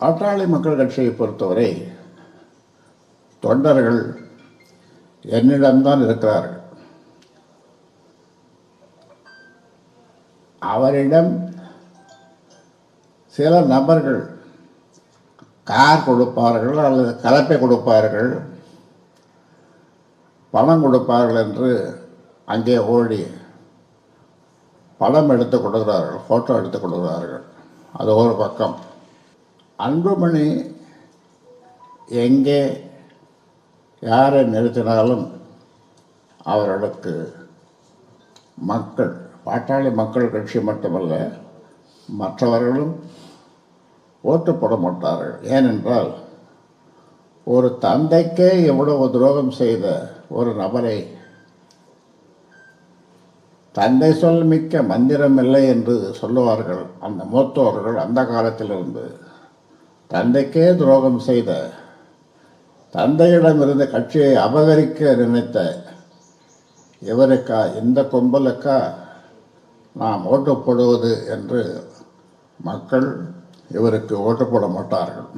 பாட்டாளி மக்கள் கட்சியை பொறுத்தவரை தொண்டர்கள் என்னிடம்தான் இருக்கிறார்கள். அவரிடம் சில நபர்கள் கார் கொடுப்பார்கள் அல்லது கலப்பை கொடுப்பார்கள் பணம் கொடுப்பார்கள் என்று அங்கே ஓடி படம் எடுத்து கொடுக்கிறார்கள் ஃபோட்டோ எடுத்து கொடுக்கிறார்கள் அது ஒரு பக்கம். அன்புமணி எங்கே யாரை நிறுத்தினாலும் அவர்களுக்கு மக்கள் பாட்டாளி மக்கள் கட்சி மட்டுமல்ல மற்றவர்களும் ஓட்டு போட மாட்டார்கள். ஏனென்றால் ஒரு தந்தைக்கே எவ்வளவு துரோகம் செய்த ஒரு நபரை தந்தை சொல் மிக்க மந்திரம் இல்லை என்று சொல்லுவார்கள் அந்த மூத்தோர்கள் அந்த காலத்திலிருந்து. தந்தைக்கே துரோகம் செய்த தந்தையிடமிருந்து கட்சியை அபகரிக்க நினைத்த இவருக்கா இந்த கும்பலுக்கா நாம் ஓட்டு போடுவது என்று மக்கள் இவருக்கு ஓட்டு போட மாட்டார்கள்.